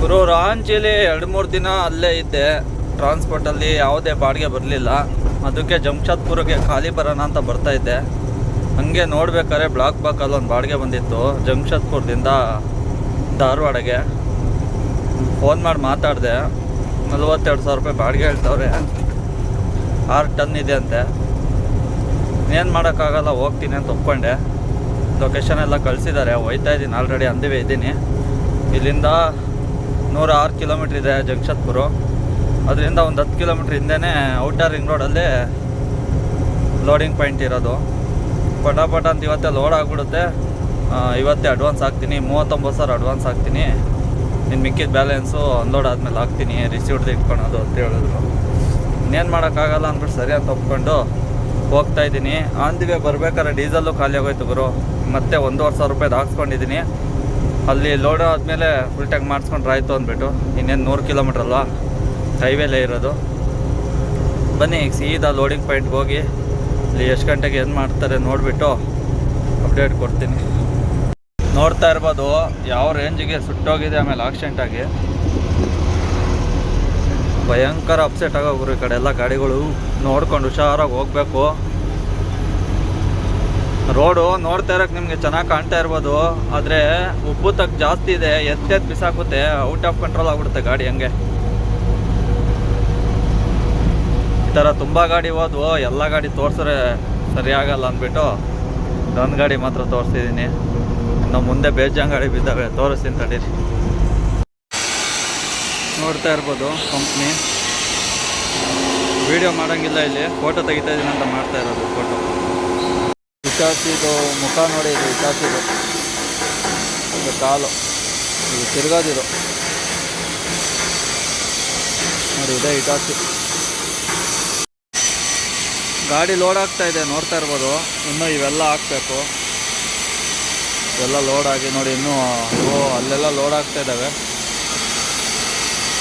ಗುರು ರಾಂಚಿಲಿ ಎರಡು ಮೂರು ದಿನ ಅಲ್ಲೇ ಇದ್ದೆ. ಟ್ರಾನ್ಸ್ಪೋರ್ಟಲ್ಲಿ ಯಾವುದೇ ಬಾಡಿಗೆ ಬರಲಿಲ್ಲ. ಅದಕ್ಕೆ ಜಮ್ಷಾದ್ಪುರಕ್ಕೆ ಖಾಲಿ ಬರೋಣ ಅಂತ ಬರ್ತಾ ಇದ್ದೆ. ಹಂಗೆ ನೋಡ್ಬೇಕಾದ್ರೆ ಬ್ಲಾಕ್ ಬಾಕಲ್ಲಿ ಒಂದು ಬಾಡಿಗೆ ಬಂದಿತ್ತು ಜಮ್ಶಾದ್ಪುರದಿಂದ ಧಾರವಾಡಗೆ. ಫೋನ್ ಮಾಡಿ ಮಾತಾಡಿದೆ. ನಲ್ವತ್ತೆರಡು ಸಾವಿರ ರೂಪಾಯಿ ಬಾಡಿಗೆ ಹೇಳ್ತವ್ರೆ. ಆರು ಟನ್ ಇದೆ ಅಂತೆ. ಏನು ಮಾಡೋಕ್ಕಾಗಲ್ಲ, ಹೋಗ್ತೀನಿ ಅಂತ ಒಪ್ಕೊಂಡೆ. ಲೊಕೇಶನ್ ಎಲ್ಲ ಕಳಿಸಿದ್ದಾರೆ. ಹೋಯ್ತಾ ಇದ್ದೀನಿ ಆಲ್ರೆಡಿ ಅಂದಿವೆ ಇದ್ದೀನಿ. ಇಲ್ಲಿಂದ ನೂರ ಆರು ಕಿಲೋಮೀಟ್ರ್ ಇದೆ ಜಂಕ್ಷತ್ಪುರ ಅದರಿಂದ ಒಂದು ಹತ್ತು ಕಿಲೋಮೀಟ್ರ್ ಹಿಂದೆನೇ ಔಟರ್ ರಿಂಗ್ ರೋಡಲ್ಲಿ ಲೋಡಿಂಗ್ ಪಾಯಿಂಟ್ ಇರೋದು. ಪಟ ಪಟ ಅಂತ ಇವತ್ತೇ ಲೋಡ್ ಆಗಿಬಿಡುತ್ತೆ. ಇವತ್ತೇ ಅಡ್ವಾನ್ಸ್ ಹಾಕ್ತೀನಿ, ಮೂವತ್ತೊಂಬತ್ತು ಸಾವಿರ ಅಡ್ವಾನ್ಸ್ ಹಾಕ್ತೀನಿ. ಇನ್ನು ಮಿಕ್ಕಿದ ಬ್ಯಾಲೆನ್ಸು ಅನ್ಲೋಡ್ ಆದಮೇಲೆ ಹಾಕ್ತೀನಿ ರಿಸೀವ್ಡ್ ಇಟ್ಕೊಳೋದು ಅಂತ ಹೇಳಿದ್ರು. ಇನ್ನೇನು ಮಾಡೋಕ್ಕಾಗಲ್ಲ ಅಂದ್ಬಿಟ್ಟು ಸರಿ ಅಂತ ಒಪ್ಕೊಂಡು ಹೋಗ್ತಾ ಇದ್ದೀನಿ. ಆಂದಿವೆ ಬರ್ಬೇಕಾದ್ರೆ ಡೀಸೆಲ್ಲು ಖಾಲಿ ಆಗೋಯ್ತು ಗುರು. ಮತ್ತೆ ಒಂದೂವರೆ ಸಾವಿರ ರೂಪಾಯ್ದು ಹಾಕ್ಸ್ಕೊಂಡಿದ್ದೀನಿ. ಅಲ್ಲಿ ಲೋಡ್ ಆದಮೇಲೆ ಫುಲ್ ಟ್ಯಾಂಕ್ ಮಾಡಿಸ್ಕೊಂಡ್ರೆ ಆಯಿತು ಅಂದ್ಬಿಟ್ಟು, ಇನ್ನೇನು ನೂರು ಕಿಲೋಮೀಟ್ರ್ ಅಲ್ವಾ? ಹೈವೇಲೇ ಇರೋದು. ಬನ್ನಿ, ಸೀದಾ ಲೋಡಿಂಗ್ ಪಾಯಿಂಟ್ಗೆ ಹೋಗಿ, ಇಲ್ಲಿ ಎಷ್ಟು ಗಂಟೆಗೆ ಏನು ಮಾಡ್ತಾರೆ ನೋಡಿಬಿಟ್ಟು ಅಪ್ಡೇಟ್ ಕೊಡ್ತೀನಿ. ನೋಡ್ತಾ ಇರ್ಬೋದು, ಯಾವ ರೇಂಜಿಗೆ ಸುಟ್ಟೋಗಿದೆ ಆಮೇಲೆ ಆಕ್ಸಿಡೆಂಟ್ ಆಗಿ. ಭಯಂಕರ ಅಪ್ಸೆಟ್ ಆಗೋಗ್ರು ಈ ಕಡೆ ಎಲ್ಲ ಗಾಡಿಗಳು. ನೋಡ್ಕೊಂಡು ಹುಷಾರಾಗಿ ಹೋಗ್ಬೇಕು. ರೋಡು ನೋಡ್ತಾ ಇರೋಕೆ ನಿಮಗೆ ಚೆನ್ನಾಗಿ ಕಾಣ್ತಾ ಇರ್ಬೋದು, ಆದರೆ ಉಬ್ಬು ತಕ್ಕ ಜಾಸ್ತಿ ಇದೆ ಎತ್ತೆತ್ತು ಬಿಸಾಕುತ್ತೆ, ಔಟ್ ಆಫ್ ಕಂಟ್ರೋಲ್ ಆಗ್ಬಿಡುತ್ತೆ ಗಾಡಿ ಹಂಗೆ. ಈ ಥರ ತುಂಬ ಗಾಡಿ ಹೋದ್ವು, ಎಲ್ಲ ಗಾಡಿ ತೋರಿಸ್ರೆ ಸರಿ ಆಗಲ್ಲ ಅಂದ್ಬಿಟ್ಟು ಒಂದು ಗಾಡಿ ಮಾತ್ರ ತೋರಿಸಿದ್ದೀನಿ ಇನ್ನು ಮುಂದೆ ಬೇಜಾನ್ ಗಾಡಿ ಬಿದ್ದಾವೆ, ತೋರಿಸ್ತೀನಿ ತಡೀರಿ. ನೋಡ್ತಾ ಇರ್ಬೋದು ಕಂಪ್ನಿ ವಿಡಿಯೋ ಮಾಡೋಂಗಿಲ್ಲ ಇಲ್ಲಿ ಫೋಟೋ ತೆಗಿತಾ ಇದ್ದೀನಿ ಅಂತ ಮಾಡ್ತಾ ಇರೋದು ಫೋಟೋ ಇಟಾಚಿದು ಮುಖ ನೋಡಿ ಇದು ಇಟಾಚಿದು ಒಂದು ಕಾಲು. ಇದು ತಿರ್ಗೋದಿದು. ನೋಡಿ, ಇದೆ ಇಟಾಸಿ ಗಾಡಿ ಲೋಡ್ ಆಗ್ತಾ ಇದೆ, ನೋಡ್ತಾ ಇರ್ಬೋದು. ಇನ್ನೂ ಇವೆಲ್ಲ ಹಾಕ್ಬೇಕು. ಇವೆಲ್ಲ ಲೋಡ್ ಆಗಿ, ನೋಡಿ, ಇನ್ನೂ, ಓ, ಅಲ್ಲೆಲ್ಲ ಲೋಡ್ ಆಗ್ತಾ ಇದ್ದಾವೆ.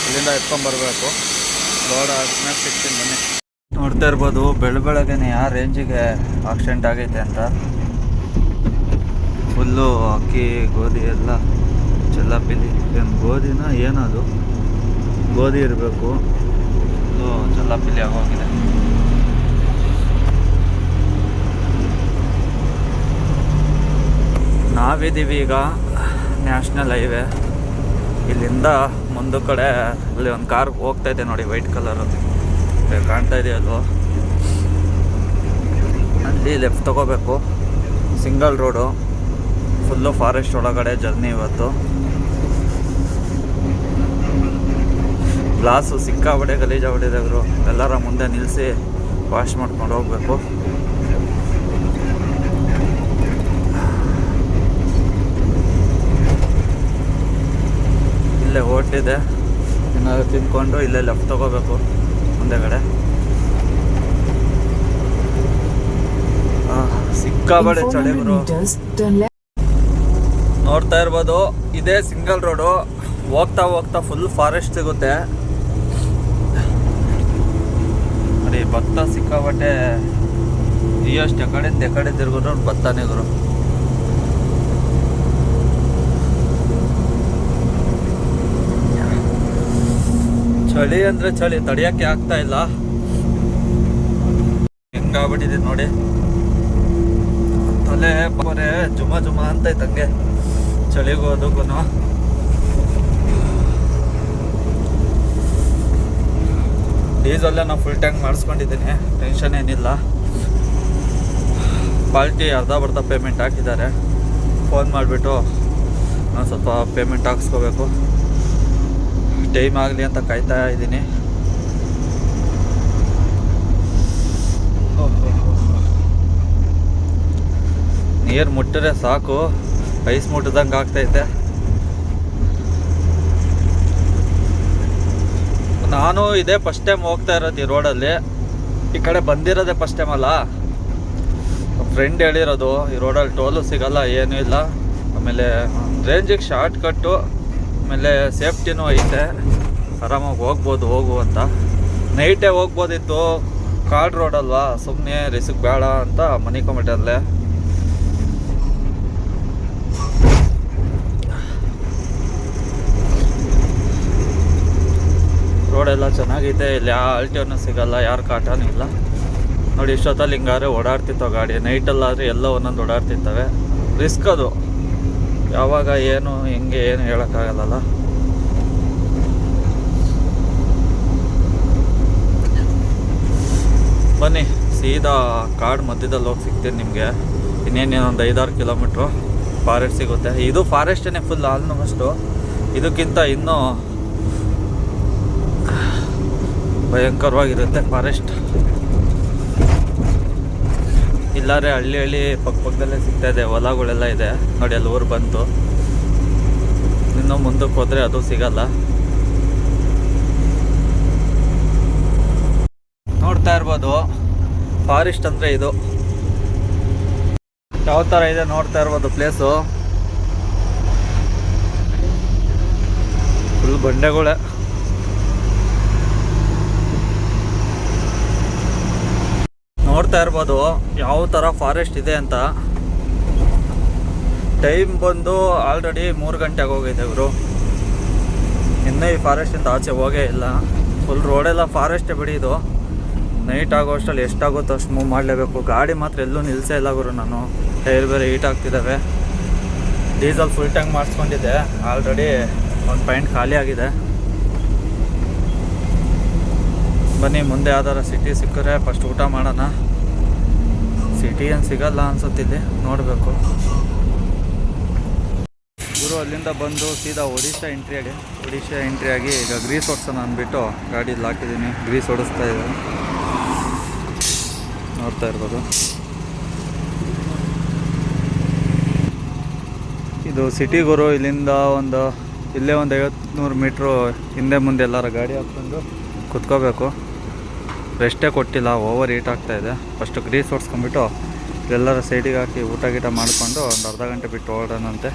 ಇಲ್ಲಿಂದ ಎತ್ಕೊಂಬರ್ಬೇಕು ಲೋಡ್ ಆದ್ಮೇಲೆ ಸಿಗ್ತೀನಿ ಬನ್ನಿ. ನೋಡ್ತಾ ಇರ್ಬೋದು ಬೆಳ ಬೆಳಗ್ಗೆನೆ ಯಾವ ರೇಂಜಿಗೆ ಆಕ್ಸಿಡೆಂಟ್ ಆಗೈತೆ ಅಂತ. ಫುಲ್ಲು ಅಕ್ಕಿ, ಗೋಧಿ ಎಲ್ಲ ಚೆಲ್ಲಾಪಿಲಿ ಏನು ಗೋಧಿನ ಏನದು ಗೋಧಿ ಇರಬೇಕು. ಫುಲ್ಲು ಚೆಲ್ಲಾಪಿಲಿ ಆಗೋಗಿದೆ. ನಾವಿದ್ದೀವಿ ಈಗ ನ್ಯಾಷನಲ್ ಹೈವೇ ಇಲ್ಲಿಂದ ಮುಂದೆ ಕಡೆ ಅಲ್ಲಿ ಒಂದು ಕಾರ್ ಹೋಗ್ತಾ ಇದೆ ನೋಡಿ ವೈಟ್ ಕಲರ್ ಕಾಣ್ತಾ ಇದೆಯಲ್ವ ಅಲ್ಲಿ ಲೆಫ್ಟ್ ತಗೋಬೇಕು. ಸಿಂಗಲ್ ರೋಡು ಫುಲ್ಲು ಫಾರೆಸ್ಟ್ ಒಳಗಡೆ ಜರ್ನಿ ಇವತ್ತು. ಗ್ಲಾಸು ಸಿಕ್ಕಾಬಡೆ ಗಲೀಜಾಗ್ಬಿಟ್ಟಿದೆ ಗುರು. ಎಲ್ಲರ ಮುಂದೆ ನಿಲ್ಲಿಸಿ ವಾಶ್ ಮಾಡ್ಕೊಂಡು ಹೋಗ್ಬೇಕು. ಇಲ್ಲೇ ಹೋಟ್ಲಿದೆ ಏನಾದ್ರು ತಿಂದ್ಕೊಂಡು ಇಲ್ಲೇ ಲೆಫ್ಟ್ ತಗೋಬೇಕು. ಮುಂದೆಗಡೆ. ಸಿಕ್ಕಾಬಡೆ ಚಳಿ 400 ಗುರು. meters, ನೋಡ್ತಾ ಇರ್ಬೋದು ಇದೇ ಸಿಂಗಲ್ ರೋಡು. ಹೋಗ್ತಾ ಹೋಗ್ತಾ ಫುಲ್ ಫಾರೆಸ್ಟ್ ಸಿಗುತ್ತೆ. ಅರೆ ಭತ್ತ ಸಿಕ್ಕಾಬಟ್ಟೆ ಈ ಅಷ್ಟು ಎಕಡೆ ತಿರುಗಿದ್ರು ಭತ್ತನೇ ಗುರು. ಚಳಿ ಅಂದ್ರೆ ಚಳಿ ತಡಿಯಕ್ಕೆ ಆಗ್ತಾ ಇಲ್ಲ. ಹೆಂಗಾಗ್ಬಿಟ್ಟಿದೆ ನೋಡಿ. ತಲೆ ಬರೇ ಜುಮ ಜುಮ ಅಂತ ಇದ್ದಂಗೆ ಚಳಿಗೂ ಅದಕ್ಕೂ ಡೀಸೆಲ್ಲ ನಾನು ಫುಲ್ ಟ್ಯಾಂಕ್ ಮಾಡಿಸ್ಕೊಂಡಿದ್ದೀನಿ ಟೆನ್ಷನ್ ಏನಿಲ್ಲ. ಪಾಲ್ಟಿ ಅರ್ಧ ಬರ್ಧ ಪೇಮೆಂಟ್ ಹಾಕಿದ್ದಾರೆ. ಫೋನ್ ಮಾಡಿಬಿಟ್ಟು ನಾನು ಸ್ವಲ್ಪ ಪೇಮೆಂಟ್ ಹಾಕ್ಸ್ಕೋಬೇಕು. ಟೈಮ್ ಆಗಲಿ ಅಂತ ಕಾಯ್ತಾ ಇದ್ದೀನಿ. ನೀರು ಮುಟ್ಟಿದ್ರೆ ಸಾಕು, ಐಸ್ ಮುಟ್ಟದಂಗೆ ಆಗ್ತೈತೆ. ನಾನು ಇದೇ ಫಸ್ಟ್ ಟೈಮ್ ಹೋಗ್ತಾ ಇರೋದು ಈ ರೋಡಲ್ಲಿ. ಈ ಕಡೆ ಬಂದಿರೋದೇ ಫಸ್ಟ್ ಟೈಮ್ ಅಲ್ಲ? ಫ್ರೆಂಡ್ ಹೇಳಿರೋದು, ಈ ರೋಡಲ್ಲಿ ಟೋಲು ಸಿಗಲ್ಲ, ಏನೂ ಇಲ್ಲ. ಆಮೇಲೆ ರೇಂಜಿಗೆ ಶಾರ್ಟ್ ಕಟ್ಟು ಆಮೇಲೆ ಸೇಫ್ಟಿನೂ ಐತೆ. ಆರಾಮಾಗಿ ಹೋಗ್ಬೋದು, ಹೋಗು ಅಂತ. ನೈಟೇ ಹೋಗ್ಬೋದಿತ್ತು. ಕಾಡ್ ರೋಡ್ ಅಲ್ವಾ? ಸುಮ್ಮನೆ ರಿಸ್ಕ್ ಬೇಡ ಅಂತ ಮನಿಕೊಂಬಿಟ್ಟಲ್ಲೇ ರೋಡ್ ಎಲ್ಲ ಚೆನ್ನಾಗಿದೆ ಇಲ್ಲಿ ಯಾವ ಆಲ್ಟಿಯನ್ನು ಸಿಗಲ್ಲ, ಯಾರು ಕಾಟನೂ ಇಲ್ಲ. ನೋಡಿ, ಇಷ್ಟೊತ್ತಲ್ಲಿ ಹಿಂಗಾದ್ರೆ ಓಡಾಡ್ತಿತ್ತು ಗಾಡಿ. ನೈಟಲ್ಲಾದರೆ ಎಲ್ಲ ಒಂದೊಂದು ಓಡಾಡ್ತಿರ್ತವೆ. ರಿಸ್ಕ್ ಅದು. ಯಾವಾಗ ಏನು, ಹೆಂಗೆ ಏನು ಹೇಳೋಕ್ಕಾಗಲ್ಲಲ್ಲ? ಬನ್ನಿ, ಸೀದಾ ಕಾಡು ಮಧ್ಯದಲ್ಲಿ ಹೋಗಿ ಸಿಗ್ತೀನಿ ನಿಮಗೆ. ಇನ್ನೇನೇನು ಒಂದು ಐದಾರು ಕಿಲೋಮೀಟ್ರು ಫಾರೆಸ್ಟ್ ಸಿಗುತ್ತೆ. ಇದು ಫಾರೆಸ್ಟೇ ಫುಲ್ ಆಲ್ಮೋಸ್ಟು ಇದಕ್ಕಿಂತ ಇನ್ನೂ ಭಯಂಕರವಾಗಿರುತ್ತೆ ಫಾರೆಸ್ಟ್ ಇಲ್ಲಾರೆ ಹಳ್ಳಿ ಹಳ್ಳಿ ಪಕ್ಕ ಪಕ್ಕದಲ್ಲೇ ಸಿಗ್ತಾ ಇದೆ, ಹೊಲಗಳೆಲ್ಲ ಇದೆ. ನೋಡಿ, ಅಲ್ಲಿ ಊರು ಬಂತು. ಇನ್ನೂ ಮುಂದಕ್ಕೆ ಹೋದರೆ ಅದು ಸಿಗಲ್ಲ. ನೋಡ್ತಾ ಇರ್ಬೋದು ಫಾರೆಸ್ಟ್ ಅಂದರೆ ಇದು. ಯಾವ ಥರ ಇದೆ ನೋಡ್ತಾ ಇರ್ಬೋದು ಪ್ಲೇಸು ಫುಲ್ ಬಂಡೆಗಳೇ. ನೋಡ್ತಾ ಇರ್ಬೋದು. ಯಾವ ಥರ ಫಾರೆಸ್ಟ್ ಇದೆ ಅಂತ. ಟೈಮ್ ಬಂದು ಆಲ್ರೆಡಿ ಮೂರು ಗಂಟೆಗೆ ಹೋಗಿದೆ ಇವರು ಇನ್ನೂ ಈ ಫಾರೆಸ್ಟಿಂದ ಆಚೆ ಹೋಗೇ ಇಲ್ಲ. ಫುಲ್ ರೋಡೆಲ್ಲ ಫಾರೆಸ್ಟೇ ಬಿಡಿ ಇದು. ನೈಟ್ ಆಗೋ ಅಷ್ಟರಲ್ಲಿ ಎಷ್ಟಾಗುತ್ತೋ ಅಷ್ಟು ಮೂವ್ ಮಾಡಲೇಬೇಕು. ಗಾಡಿ ಮಾತ್ರ ಎಲ್ಲೂ ನಿಲ್ಲಿಸೇ ಇಲ್ಲ ಗುರು ನಾನು. ಟೈರ್ ಬೇರೆ ಹೀಟ್ ಆಗ್ತಿದ್ದಾವೆ ಡೀಸೆಲ್ ಫುಲ್ ಟ್ಯಾಂಕ್ ಮಾಡಿಸ್ಕೊಂಡಿದ್ದೆ. ಆಲ್ರೆಡಿ ಒಂದು ಪಾಯಿಂಟ್ ಖಾಲಿ ಆಗಿದೆ. ಬನ್ನಿ, ಮುಂದೆ ಯಾವ್ದಾರ ಸಿಟಿ ಸಿಕ್ಕರೆ ಫಸ್ಟ್ ಊಟ ಮಾಡೋಣ. ಸಿಟಿ ಏನು ಸಿಗಲ್ಲ ಅನ್ಸುತ್ತಿದೆ ನೋಡಬೇಕು. ಗುರು ಅಲ್ಲಿಂದ ಬಂದು ಸೀದಾ ಒಡಿಶಾ ಎಂಟ್ರಿ ಆಗಿ, ಒಡಿಶಾ ಎಂಟ್ರಿ ಆಗಿ ಈಗ ಗ್ರೀಸ್ ಓಡಿಸೋಣ ಅಂದ್ಬಿಟ್ಟು ಗಾಡಿಲಿ ಹಾಕಿದ್ದೀನಿ ಗ್ರೀಸ್ ಓಡಿಸ್ತಾ ಇದ್ದೀನಿ ನೋಡ್ತಾ ಇರ್ಬೋದು. ಇದು ಸಿಟಿ ಗುರು ಇಲ್ಲಿಂದ ಒಂದು, ಇಲ್ಲೇ ಒಂದು ಐವತ್ತು ನೂರು ಮೀಟ್ರು ಹಿಂದೆ ಮುಂದೆ ಎಲ್ಲರ ಗಾಡಿ ಹಾಕ್ಕೊಂಡು ಕುತ್ಕೋಬೇಕು. ರೆಸ್ಟೇ ಕೊಟ್ಟಿಲ್ಲ ಓವರ್ ಹೀಟ್ ಇದೆ. ಫಸ್ಟ್ ಗ್ರೀಸ್ ಹೊಡ್ಸ್ಕೊಂಬಿಟ್ಟು ಎಲ್ಲರ ಸೈಡಿಗೆ ಹಾಕಿ ಊಟ ಗೀಟ ಮಾಡಿಕೊಂಡು ಒಂದು ಅರ್ಧ ಗಂಟೆ ಬಿಟ್ಟು ಹೊರಡೋಣಂತೆ